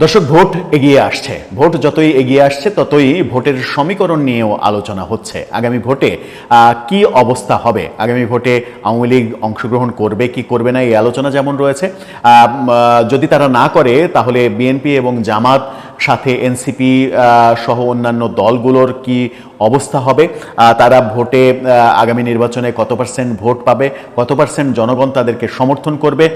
দর্শক, ভোট এগিয়ে আসছে। ভোট যতই এগিয়ে আসছে, ততই ভোটের সমীকরণ নিয়েও আলোচনা হচ্ছে। আগামী ভোটে কি অবস্থা হবে? আগামী ভোটে আওয়ামী লীগ অংশগ্রহণ করবে, কি করবে না, এই আলোচনা যেমন রয়েছে। যদি তারা না করে, তাহলে বিএনপি এবং জামাত সাথে এনসিপি সহ অন্যান্য দলগুলোর কি অবস্থা হবে? তারা ভোটে আগামী নির্বাচনে কত পার্সেন্ট ভোট পাবে? কত পার্সেন্ট জনগণ তাদেরকে সমর্থন করবে?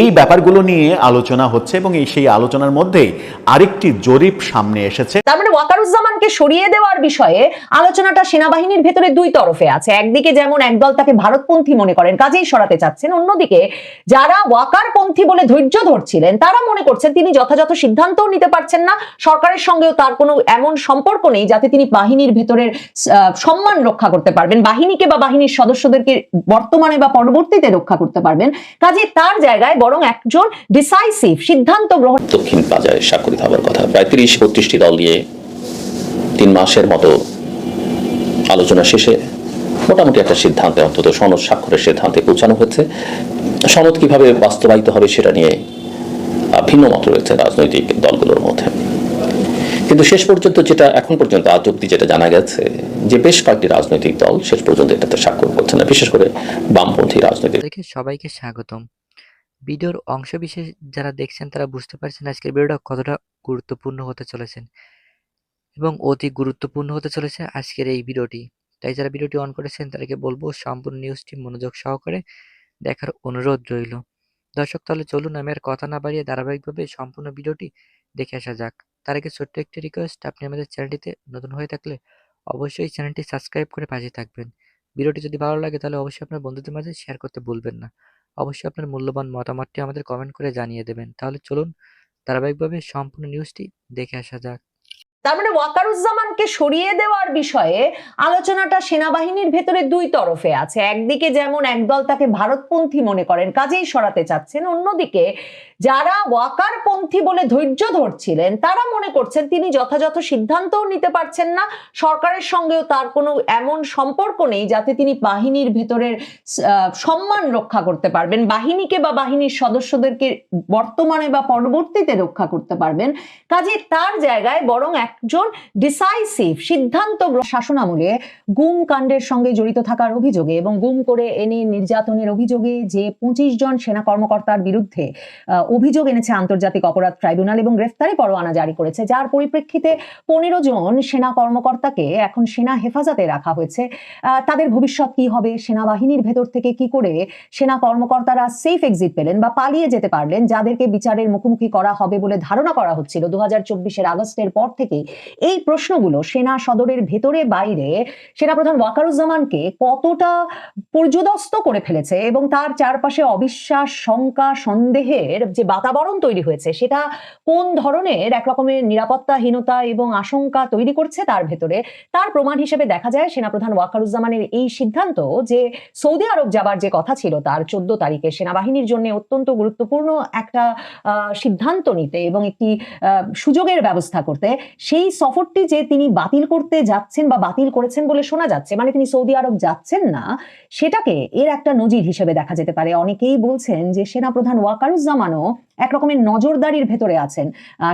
এই ব্যাপারগুলো নিয়ে আলোচনা হচ্ছে এবং এই সেই আলোচনার মধ্যেই আরেকটি জরিপ সামনে এসেছে। তার মানে ওয়াকারুজ্জামানকে সরিয়ে দেওয়ার বিষয়ে আলোচনাটা সেনাবাহিনীর ভেতরে দুই তরফে আছে। একদিকে যেমন একদল তাকে ভারতপন্থী মনে করেন, কাজেই সরাতে চাচ্ছেন। অন্যদিকে যারা ওয়াকারপন্থী বলে ধৈর্য ধরছিলেন, তারা মনে করছেন তিনি যথাযথ সিদ্ধান্তও নিতে পারছেন না। সরকারের সঙ্গেও তার কোনো এমন সম্পর্ক নেই যাতে তিনি বাহিনীর ভেতরের সম্মান রক্ষা করতে পারবেন, বাহিনীকে বা বাহিনীর সদস্যদেরকে বর্তমানে বা পরবর্তীতে রক্ষা করতে পারবেন। কাজে তার জায়গায় বরং একজন ডিসাইসিভ সিদ্ধান্ত গ্রহণ দক্ষিণ বাজারে স্বাক্ষরিত হওয়ার কথা। প্রায় তিরিশ, বত্রিশটি দল নিয়ে তিন মাসের মতো আলোচনা শেষে মোটামুটি একটা সিদ্ধান্তে অন্তত সনদ স্বাক্ষরের সিদ্ধান্তে পৌঁছানো হয়েছে। সনদ কীভাবে বাস্তবায়িত হবে সেটা নিয়ে ভিন্ন মত রয়েছে রাজনৈতিক দলগুলোর মধ্যে। কিন্তু শেষ পর্যন্ত যেটা এখন পর্যন্ত আজ অব্দি যেটা জানা গেছে, যে বেশ কয়েকটি রাজনৈতিক দল শেষ পর্যন্ত এটাতে স্বাক্ষর করছে না, বিশেষ করে বামপন্থী রাজনৈতিক থেকে সবাইকে স্বাগতম। ভিডিওর অংশ বিশেষ যারা দেখছেন তারা বুঝতে পারছেন আজকের ভিডিওটা কতটা গুরুত্বপূর্ণ হতে চলেছেন এবং অতি গুরুত্বপূর্ণ হতে চলেছে আজকের এই ভিডিওটি। তাই যারা ভিডিওটি অন করেছেন তাদেরকে বলব সম্পূর্ণ নিউজটি মনোযোগ সহকারে দেখার অনুরোধ রইল। দর্শক, তাহলে চলুন আমি আর কথা না বাড়িয়ে ধারাবাহিকভাবে সম্পূর্ণ ভিডিওটি দেখে আসা যাক। তার আগে ছোট্ট একটি রিকোয়েস্ট আপনি আমাদের চ্যানেলটিতে নতুন হয়ে থাকলে অবশ্যই চ্যানেলটি সাবস্ক্রাইব করে পাশে থাকবেন। ভিডিওটি যদি ভালো লাগে তাহলে অবশ্যই আপনার বন্ধুদের মাঝে শেয়ার করতে ভুলবেন না। অবশ্যই আপনার মূল্যবান মতামতটি আমাদের কমেন্ট করে জানিয়ে দেবেন। তাহলে চলুন ধারাবাহিকভাবে সম্পূর্ণ নিউজটি দেখে আসা যাক। তার মানে ওয়াকারুজ্জামানকে সরিয়ে দেওয়ার বিষয়ে আলোচনাটা সেনাবাহিনীর ভেতরে দুই তরফে আছে। একদিকে যেমন একদল তাকে ভারতপন্থী মনে করেন, কাজেই সরাতে চাচ্ছেন। অন্যদিকে যারা ওয়াকারপন্থী বলে ধৈর্য ধরছিলেন, তারা মনে করছেন তিনি যথাযথ সিদ্ধান্তও নিতে পারছেন না। সরকারের সঙ্গেও তার কোনো এমন সম্পর্ক নেই যাতে তিনি বাহিনীর ভেতরের সম্মান রক্ষা করতে পারবেন। বাহিনীকে বা বাহিনীর সদস্যদেরকে বর্তমানে বা পরবর্তীতে রক্ষা করতে পারবেন। কাজে তার জায়গায় বরং একজন ডিসাইসিভ সিদ্ধান্ত গ্রহ- শাসনামলে গুম কাণ্ডের সঙ্গে জড়িত থাকার অভিযোগে এবং গুম করে এনে নির্যাতনের অভিযোগে যে পঁচিশ জন সেনা কর্মকর্তার বিরুদ্ধে অভিযোগ এনেছে আন্তর্জাতিক অপরাধ ট্রাইব্যুনাল এবং গ্রেফতারি পরোয়ানা জারি করেছে, যার পরিপ্রেক্ষিতে পনেরো জন সেনা কর্মকর্তাকে এখন সেনা হেফাজতে রাখা হয়েছে। তাদের ভবিষ্যৎ কি হবে, সেনাবাহিনীর ভেতর থেকে কি করে সেনা কর্মকর্তারা সেফ এক্সিট পেলেন বা পালিয়ে যেতে পারলেন, যাদেরকে বিচারের মুখোমুখি করা হবে বলে ধারণা করা হচ্ছিল। দু হাজার চব্বিশের আগস্টের পর থেকে এই প্রশ্নগুলো সেনা সদরের ভেতরে বাইরে সেনাপ্রধান ওয়াকারুজ্জামানকে কতটা পর্যদস্ত করে ফেলেছে এবং তার চারপাশে অবিশ্বাস, শঙ্কা, সন্দেহের যে বাতাবরণ তৈরি হয়েছে, সেটা কোন ধরনের এক রকমের নিরাপত্তাহীনতা এবং আশঙ্কা তৈরি করছে তার ভেতরে? তার প্রমাণ হিসেবে দেখা যায় সেনাপ্রধান ওয়াকারুজ্জামানের এই সিদ্ধান্ত যে সৌদি আরব যাবার যে কথা ছিল, তার চোদ্দ তারিখে সেনাবাহিনীর জন্য অত্যন্ত গুরুত্বপূর্ণ একটা সিদ্ধান্ত নিতে এবং একটি সুযোগের ব্যবস্থা করতে সেই সফরটি যে তিনি বাতিল করতে যাচ্ছেন বা বাতিল করেছেন বলে শোনা যাচ্ছে মানে তিনি সৌদি আরব যাচ্ছেন না, সেটাকে এর একটা নজির হিসেবে দেখা যেতে পারে। অনেকেই বলছেন যে সেনাপ্রধান ওয়াকারুজ্জামানও এক রকমের নজরদারির ভেতরে আছেন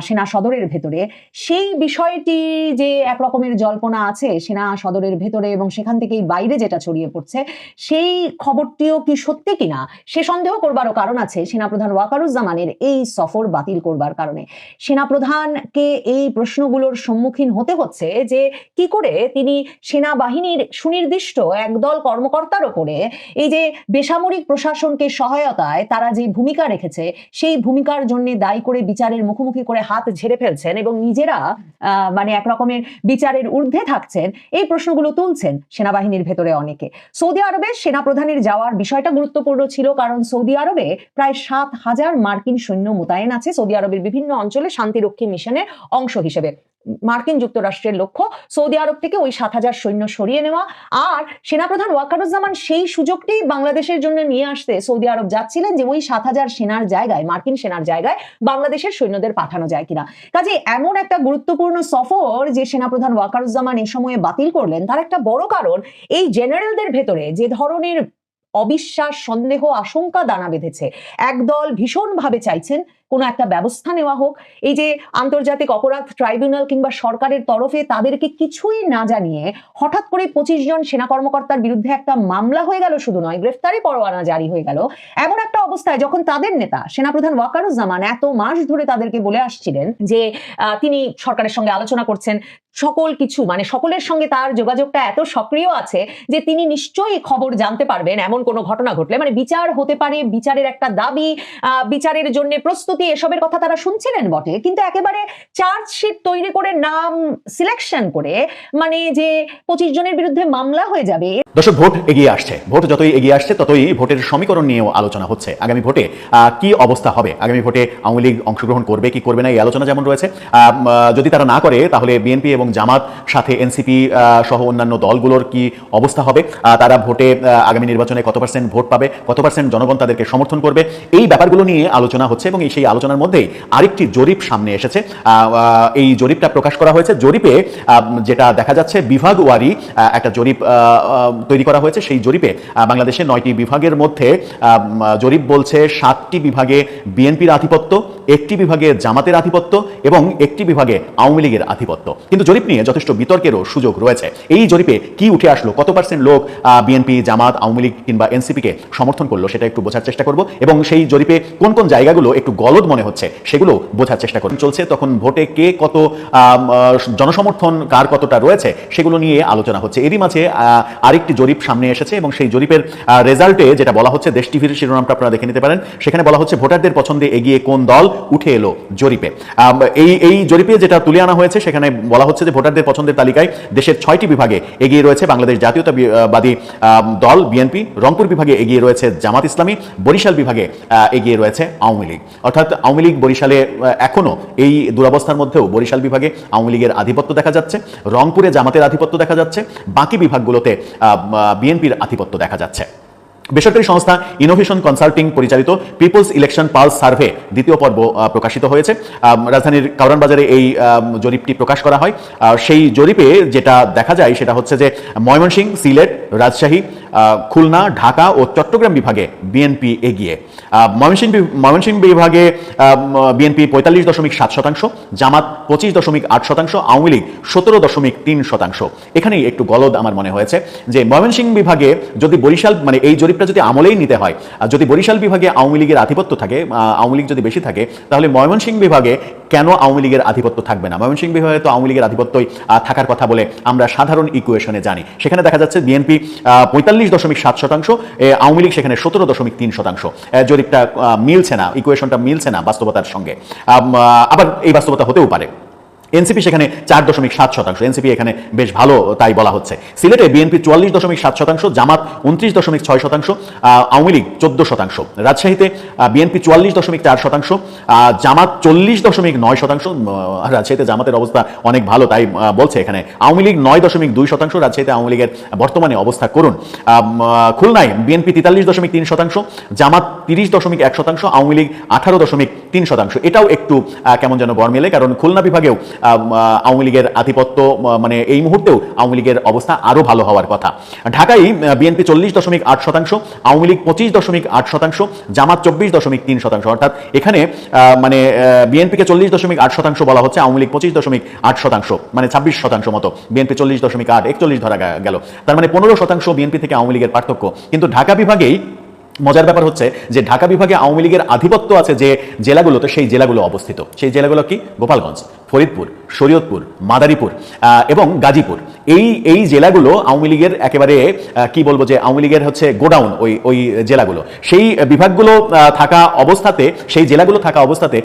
সেনা সদরের ভেতরে। সেই বিষয়টি যে এক রকমের জল্পনা আছে সেনা সদরের ভেতরে এবং সেখান থেকেই বাইরে যেটা ছড়িয়ে পড়ছে, সেই খবরটিও কি সত্যি কিনা সে সন্দেহ করবারও কারণ আছে সেনাপ্রধান ওয়াকারুজ্জামানের এই সফর বাতিল করবার কারণে। সেনাপ্রধানকে এই প্রশ্নগুলোর সম্মুখীন হতে হচ্ছে যে কি করে তিনি সেনাবাহিনীর সুনির্দিষ্ট একদল কর্মকর্তার ওপরে এই যে বেসামরিক প্রশাসনকে সহায়তায় তারা যে ভূমিকা রেখেছে, সেই ভূমিকার জন্য দায়ী করে বিচারের মুখোমুখি করে হাত ঝেড়ে ফেলছেন এবং নিজেরা মানে এক রকমের বিচারের ঊর্ধ্বে থাকছেন, এই প্রশ্নগুলো তুলছেন সেনাবাহিনীর ভেতরে অনেকে। সৌদি আরবে সেনাপ্রধানের যাওয়ার বিষয়টা গুরুত্বপূর্ণ ছিল কারণ সৌদি আরবে প্রায় সাত হাজার মার্কিন সৈন্য মোতায়েন আছে সৌদি আরবের বিভিন্ন অঞ্চলে শান্তিরক্ষী মিশনের অংশ হিসেবে। মার্কিন যুক্তরাষ্ট্রের লক্ষ্য সৌদি আরব থেকে ওই সাত হাজার সৈন্য সরিয়ে নেওয়া। আর সেনাপ্রধান ওয়াকারুজ্জামান সেই সুযোগটি বাংলাদেশের জন্য নিয়ে আসতে সৌদি আরব যাচ্ছিলেন যে ওই সাত হাজার সেনার জায়গায়, মার্কিন সেনার জায়গায় বাংলাদেশের সৈন্যদের পাঠানো যায় কিনা। কাজে এমন একটা গুরুত্বপূর্ণ সফর যে সেনাপ্রধান ওয়াকারুজ্জামান এ সময়ে বাতিল করলেন, তার একটা বড় কারণ এই জেনারেলদের ভেতরে যে ধরনের অবিশ্বাস, সন্দেহ, আশঙ্কা দানা বেঁধেছে। একদল ভীষণভাবে চাইছেন কোনো একটা ব্যবস্থা নেওয়া হোক। এই যে আন্তর্জাতিক অপরাধ ট্রাইব্যুনাল কিংবা সরকারের তরফে তাদেরকে কিছুই না জানিয়ে হঠাৎ করে পঁচিশ জন সেনা কর্মকর্তার বিরুদ্ধে একটা মামলা হয়ে গেল শুধু নয়, গ্রেফতারি পরোয়ানা জারি হয়ে গেল। এমন একটা অবস্থায় যখন তাদের নেতা সেনাপ্রধান ওয়াকারুজ্জামান এত মাস ধরে তাদেরকে বলে আসছিলেন যে তিনি সরকারের সঙ্গে আলোচনা করছেন, সকল কিছু মানে সকলের সঙ্গে তার যোগাযোগটা এত সক্রিয় আছে যে তিনি নিশ্চয়ই খবর জানতে পারবেন এমন কোনো ঘটনা ঘটলে। মানে বিচার হতে পারে, বিচারের একটা দাবি বিচারের জন্য প্রস্তুতি এসবের কথা তারা শুনছিলেন বটে, কিন্তু একেবারে চার্জশিট তৈরি করে নাম সিলেকশন করে মানে যে পঁচিশ জনের বিরুদ্ধে মামলা হয়ে যাবে দর্শক, ভোট এগিয়ে আসছে। ভোট যতই এগিয়ে আসছে, ততই ভোটের সমীকরণ নিয়েও আলোচনা হচ্ছে। আগামী ভোটে কি অবস্থা হবে? আগামী ভোটে আওয়ামী লীগ অংশগ্রহণ করবে কি করবে না, এই আলোচনা যেমন রয়েছে যদি তারা না করে, তাহলে বিএনপি এবং জামাত সাথে এনসিপি সহ অন্যান্য দলগুলোর কি অবস্থা হবে? তারা ভোটে আগামী নির্বাচনে কত পার্সেন্ট ভোট পাবে, কত পার্সেন্ট জনগণ তাদেরকে সমর্থন করবে? এই ব্যাপারগুলো নিয়ে আলোচনা হচ্ছে এবং এই সেই আলোচনার মধ্যেই আরেকটি জরিপ সামনে এসেছে। এই জরিপটা প্রকাশ করা হয়েছে। জরিপে যেটা দেখা যাচ্ছে বিভাগ ওয়ারি একটা জরিপ তৈরি করা হয়েছে। সেই জরিপে আহ, বাংলাদেশের নয়টি বিভাগের মধ্যে জরিপ বলছে সাতটি বিভাগে বিএনপির আধিপত্য একটি বিভাগে জামাতের আধিপত্য এবং একটি বিভাগে আওয়ামী লীগের আধিপত্য। কিন্তু জরিপ নিয়ে যথেষ্ট বিতর্কেরও সুযোগ রয়েছে। এই জরিপে কি উঠে আসলো? কত পার্সেন্ট লোক বিএনপি জামাত আওয়ামী লীগ কিংবা এনসিপিকে সমর্থন করল? সেটা একটু বোঝার চেষ্টা করব। এবং সেই জরিপে কোন কোন জায়গাগুলো একটু গলদ মনে হচ্ছে, সেগুলো বোঝার চেষ্টা করুন। চলছে তখন ভোটে কে কত জনসমর্থন, কার কতটা রয়েছে, সেগুলো নিয়ে আলোচনা হচ্ছে। এরই মাঝে আরেকটি জরিপ সামনে এসেছে এবং সেই জরিপের রেজাল্টে যেটা বলা হচ্ছে, দেশ টিভির শিরোনামটা আপনারা দেখে নিতে পারেন, সেখানে বলা হচ্ছে, ভোটারদের পছন্দে এগিয়ে কোন দল উঠে এলো জরিপে। এই এই জরিপে যেটা তুলে আনা হয়েছে, সেখানে বলা হচ্ছে যে, ভোটারদের পছন্দের তালিকায় দেশের ছয়টি বিভাগে এগিয়ে রয়েছে বাংলাদেশ জাতীয়তাবাদী দল, বিএনপি, রংপুর বিভাগে এগিয়ে রয়েছে জামাত ইসলামী, বরিশাল বিভাগে এগিয়ে রয়েছে আওয়ামী লীগ। অর্থাৎ আওয়ামী লীগ বরিশালে আহ, এখনও এই দুরবস্থার মধ্যেও বরিশাল বিভাগে আওয়ামী লীগের আধিপত্য দেখা যাচ্ছে রংপুরে জামাতের আধিপত্য দেখা যাচ্ছে বাকি বিভাগগুলোতে বিএনপির আধিপত্য দেখা যাচ্ছে। বেসরকারি সংস্থা ইনোভেশন কনসাল্টিং পরিচালিত পিপলস ইলেকশন পালস সার্ভে দ্বিতীয় পর্ব প্রকাশিত হয়েছে। রাজধানীর কারণ বাজারে এই জরিপটি প্রকাশ করা হয়। সেই জরিপে যেটা দেখা যায় সেটা হচ্ছে যে ময়মনসিংহ সিলেট রাজশাহী খুলনা ঢাকা ও চট্টগ্রাম বিভাগে বিএনপি এগিয়ে। ময়মনসিংহ ময়মনসিংহ বিভাগে বিএনপি পঁয়তাল্লিশ দশমিক সাত শতাংশ, জামাত পঁচিশ দশমিক আট শতাংশ, আওয়ামী লীগ সতেরো দশমিক তিন শতাংশ। এখানেই একটু গলদ আমার মনে হয়েছে যে ময়মনসিংহ বিভাগে যদি বরিশাল মানে এই জরিপটা যদি আমলেই নিতে হয় যদি বরিশাল বিভাগে আওয়ামী লীগের আধিপত্য থাকে আওয়ামী লীগ যদি বেশি থাকে, তাহলে ময়মনসিংহ বিভাগে কেন আওয়ামী লীগের আধিপত্য থাকবে না? ময়মনসিংহ বিভাগে তো আওয়ামী লীগের আধিপত্যই থাকার কথা বলে আমরা সাধারণ ইকুয়েশনে জানি। সেখানে দেখা যাচ্ছে বিএনপি পঁয়তাল্লিশ দশমিক সাত শতাংশ আওয়ামী লীগ সেখানে সতেরো দশমিক তিন শতাংশ। যদি জরিপটা মিলছে না ইকুয়েশনটা মিলছে না বাস্তবতার সঙ্গে আবার এই বাস্তবতা হতেও পারে। এনসিপি সেখানে চার দশমিক সাত শতাংশ। এনসিপি এখানে বেশ ভালো তাই বলা হচ্ছে। সিলেটে বিএনপি চুয়াল্লিশ দশমিক সাত শতাংশ, জামাত উনত্রিশ দশমিক ছয় শতাংশ আওয়ামী লীগ চোদ্দ শতাংশ। রাজশাহীতে বিএনপি চুয়াল্লিশ দশমিক চার শতাংশ জামাত চল্লিশ দশমিক নয় শতাংশ রাজশাহীতে জামাতের অবস্থা অনেক ভালো তাই বলছে এখানে। আওয়ামী লীগ নয় দশমিক দুই শতাংশ, রাজশাহীতে আওয়ামী লীগের বর্তমানে অবস্থা করুন। খুলনায় বিএনপি তেতাল্লিশ দশমিক তিন শতাংশ, জামাত তিরিশ দশমিক এক শতাংশ, আওয়ামী লীগ আঠারো দশমিক তিন শতাংশ। এটাও একটু কেমন যেন বর মেলে, কারণ খুলনা বিভাগেও আওয়ামী লীগের আধিপত্য মানে এই মুহূর্তেও আওয়ামী লীগের অবস্থা আরও ভালো হওয়ার কথা। ঢাকায় বিএনপি চল্লিশ দশমিক আট শতাংশ, আওয়ামী লীগ পঁচিশ দশমিক আট শতাংশ, জামাত চব্বিশ দশমিক তিন শতাংশ। অর্থাৎ এখানে মানে বিএনপিকে চল্লিশ দশমিক আট শতাংশ বলা হচ্ছে, আওয়ামী লীগ পঁচিশ দশমিক আট শতাংশ মানে ছাব্বিশ শতাংশ মতো। বিএনপি চল্লিশ দশমিক আট, একচল্লিশ ধরা গেল। তার মানে পনেরো শতাংশ বিএনপি থেকে আওয়ামী লীগের পার্থক্য। কিন্তু ঢাকা বিভাগেই মজার ব্যাপার হচ্ছে যে ঢাকা বিভাগে আওয়ামী লীগের আধিপত্য আছে যে জেলাগুলোতে সেই জেলাগুলো অবস্থিত। সেই জেলাগুলো কি? গোপালগঞ্জ, ফরিদপুর, শরীয়তপুর, মাদারীপুর এবং গাজীপুর। এই এই জেলাগুলো আওয়ামী লীগের একেবারে কি বলব যে আওয়ামী লীগের হচ্ছে গোডাউন ওই ওই জেলাগুলো। সেই বিভাগগুলো থাকা অবস্থাতে, সেই জেলাগুলো থাকা অবস্থাতে